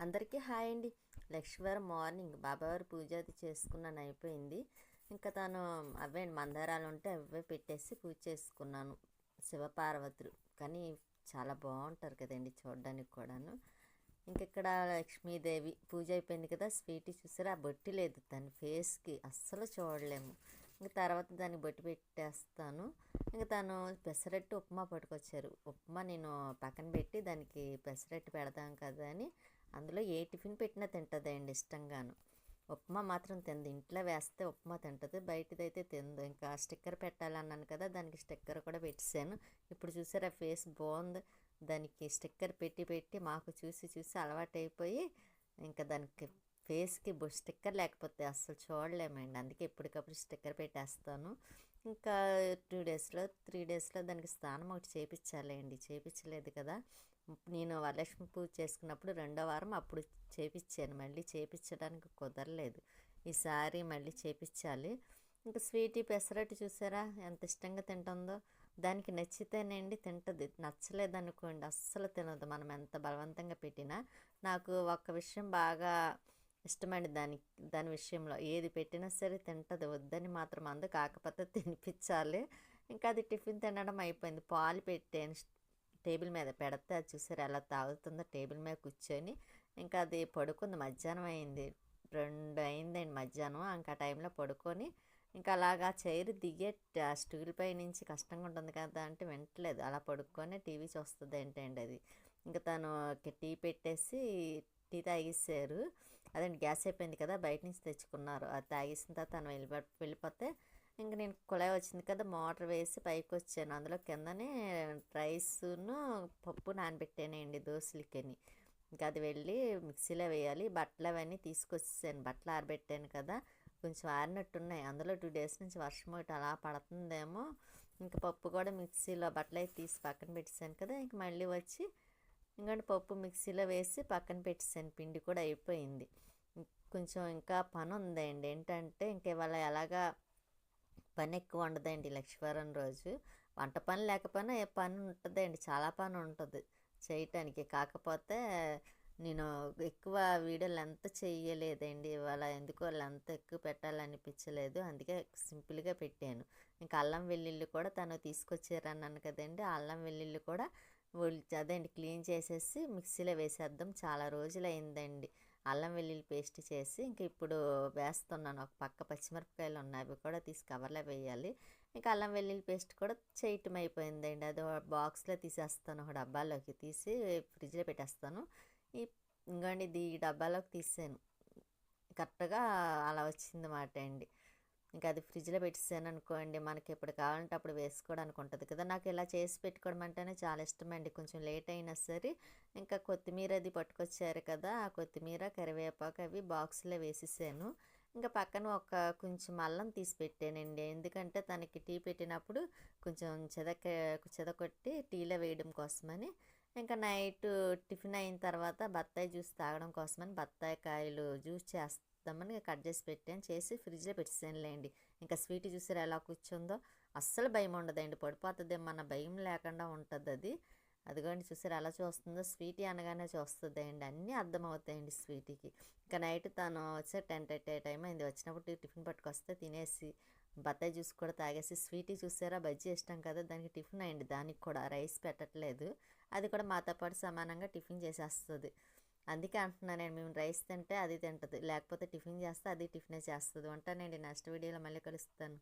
అందరికీ హాయ్ అండి. లక్ష్మీవారి మార్నింగ్ బాబావారి పూజ అది చేసుకున్నాను అయిపోయింది. ఇంకా తను అవే మందారాలు ఉంటే అవే పెట్టేసి పూజ చేసుకున్నాను. శివపార్వతులు. కానీ చాలా బాగుంటారు కదండి చూడడానికి కూడాను. ఇంక ఇక్కడ లక్ష్మీదేవి పూజ అయిపోయింది కదా స్వీట్ చూసారా? ఆ బొట్టి లేదు దాని ఫేస్కి అస్సలు చూడలేము. ఇంక తర్వాత దాన్ని బొట్టి పెట్టేస్తాను. ఇంక తను పెసరట్టు ఉప్మా పట్టుకొచ్చారు. ఉప్మా నేను పక్కన పెట్టి దానికి పెసరట్టు పెడదాం కదా అని అందులో ఏ టిఫిన్ పెట్టినా తింటుందండి ఇష్టంగాను. ఉప్మా మాత్రం తింది. ఇంట్లో వేస్తే ఉప్మా తింటుంది. బయటదైతే తింది. ఇంకా స్టిక్కర్ పెట్టాలన్నాను కదా దానికి స్టిక్కర్ కూడా పెట్టేశాను. ఇప్పుడు చూసారా ఫేస్ బాగుంది. దానికి స్టిక్కర్ పెట్టి పెట్టి మాకు చూసి చూసి అలవాటైపోయి ఇంకా దానికి ఫేస్కి స్టిక్కర్ లేకపోతే అస్సలు చూడలేమండి. అందుకే ఎప్పటికప్పుడు స్టిక్కర్ పెట్టేస్తాను. ఇంకా టూ డేస్లో త్రీ డేస్లో దానికి స్నానం ఒకటి చేయించాలండి చేయించలేదు కదా. నేను వరలక్ష్మి పూజ చేసుకున్నప్పుడు రెండో వారం అప్పుడు చేపించాను మళ్ళీ చేపించడానికి కుదరలేదు. ఈసారి మళ్ళీ చేపించాలి ఇంకా స్వీట్ పెసరట్టు చూసారా? ఎంత ఇష్టంగా తింటుందో. దానికి నచ్చితేనండి తింటుంది. నచ్చలేదనుకోండి అస్సలు తినదు. మనం ఎంత బలవంతంగా పెట్టినా నాకు ఒక విషయం బాగా ఇష్టమండి దాని దాని విషయంలో. ఏది పెట్టినా సరే తింటుంది. వద్దని మాత్రం అందు కాకపోతే తినిపించాలి ఇంకా అది టిఫిన్ తినడం అయిపోయింది. పాలు పెట్టాను. టేబుల్ మీద పెడితే అది చూసారు? ఎలా తాగుతుందో టేబుల్ మీద కూర్చొని ఇంకా అది పడుకుంది. మధ్యాహ్నం అయింది. రెండు అయిందండి మధ్యాహ్నం. ఇంకా టైంలో పడుకొని ఇంకా అలాగా చైర్ దిగే స్టూల్ పై నుంచి కష్టంగా ఉంటుంది కదా అంటే వింటలేదు అలా పడుకొని టీవీ చూస్తుంది ఏంటండి అది. ఇంకా తను టీ పెట్టేసి టీ తాగేసారు అదండి గ్యాస్ అయిపోయింది కదా బయట నుంచి తెచ్చుకున్నారు. అది తాగేసిన తర్వాత తను వెళ్ళి వెళ్ళిపోతే ఇంకా నేను కుళాయి వచ్చింది కదా మోటార్ వేసి పైకి వచ్చాను అందులో కిందనే రైస్ను పప్పు నానబెట్టానండి దోశలకని ఇంకా అది వెళ్ళి మిక్సీలో వేయాలి. బట్టలు అవన్నీ తీసుకొచ్చేసాను. బట్టలు ఆరబెట్టాను కదా కొంచెం ఆరినట్టున్నాయి. అందులో టూ డేస్ నుంచి వర్షం ఒకటి అలా పడుతుందేమో. ఇంకా పప్పు కూడా మిక్సీలో బట్టలు అయితే తీసి పక్కన పెట్టేశాను కదా ఇంక మళ్ళీ వచ్చి ఇంకంటే పప్పు మిక్సీలో వేసి పక్కన పెట్టేశాను. పిండి కూడా అయిపోయింది. కొంచెం ఇంకా పని ఉందండి. ఏంటంటే ఇంక ఇవాళ ఎలాగా పని ఎక్కువ ఉండదండి లక్ష్మీవారం రోజు. వంట పని లేకపోయినా ఏ పని ఉంటుందండి చాలా పని ఉంటుంది చేయటానికి. కాకపోతే నేను ఎక్కువ వీడియోలు ఎంత చేయలేదండి ఇవాళ ఎందుకో లెంత్ ఎక్కువ పెట్టాలనిపించలేదు. అందుకే సింపుల్గా పెట్టాను. ఇంకా అల్లం వెల్లుల్లి కూడా తను తీసుకొచ్చారన్నాను కదండి. అల్లం వెల్లుల్లి కూడా అదేండి క్లీన్ చేసేసి మిక్సీలో వేసేద్దాం. చాలా రోజులు అయిందండి అల్లం వెల్లుల్లి పేస్ట్ చేసి ఇంక ఇప్పుడు వేస్తున్నాను. ఒక పక్క పచ్చిమిరపకాయలు ఉన్నాయి అవి కూడా తీసి కవర్లో వేయాలి. ఇంకా అల్లం వెల్లుల్లి పేస్ట్ కూడా చేయటం అయిపోయిందండి. అది బాక్స్లో తీసేస్తాను ఒక డబ్బాలోకి తీసి ఫ్రిడ్జ్లో పెట్టేస్తాను. ఈ ఇంకోండి ఇది ఈ డబ్బాలోకి తీసాను. కరెక్ట్గా అలా వచ్చింది అండి. ఇంకా అది ఫ్రిడ్జ్లో పెట్టేసాను అనుకోండి మనకి ఎప్పుడు కావాలంటే అప్పుడు వేసుకోవడానికి ఉంటుంది కదా. నాకు ఇలా చేసి పెట్టుకోవడం అంటేనే చాలా ఇష్టమండి. కొంచెం లేట్ అయినా సరే ఇంకా కొత్తిమీర అది పట్టుకొచ్చారు కదా ఆ కొత్తిమీర కరివేపాకు అవి బాక్స్లో వేసేసాను. ఇంకా పక్కన ఒక కొంచెం అల్లం తీసి పెట్టానండి. ఎందుకంటే తనకి టీ పెట్టినప్పుడు కొంచెం చెదక చెదకొట్టి టీలో వేయడం కోసమని ఇంకా నైట్ టిఫిన్ అయిన తర్వాత బత్తాయి జ్యూస్ తాగడం కోసమని బత్తాయి కాయలు జ్యూస్ చేస్తామని కట్ చేసి పెట్టాను. చేసి ఫ్రిడ్జ్లో పెట్టేసానులేండి ఇంకా స్వీట్ చూసారు ఎలా కూర్చుందో అస్సలు భయం ఉండదండి. పడిపోతుంది. మన భయం లేకుండా ఉంటుంది అది అదిగోండి చూసారు ఎలా చూస్తుందో స్వీటీ అనగానే చూస్తుంది అండి అన్నీ అర్థమవుతాయండి స్వీటీకి. ఇంకా నైట్ తను వచ్చే టెన్ థర్టీ టైం అయింది. వచ్చినప్పుడు టిఫిన్ పట్టుకొస్తే తినేసి బత్తాయి జ్యూస్ కూడా తాగేసి స్వీటీ చూసారా బజ్జీ ఇష్టం కదా దానికి టిఫిన్ అయింది దానికి కూడా రైస్ పెట్టట్లేదు. అది కూడా మాతో పాటు సమానంగా టిఫిన్ చేసేస్తుంది. అందుకే అంటున్నాను నేను మేము రైస్ తింటే అది తింటుంది. లేకపోతే టిఫిన్ చేస్తే అది టిఫినే చేస్తుంది. ఉంటానండి నెక్స్ట్ వీడియోలో మళ్ళీ కలుస్తాను.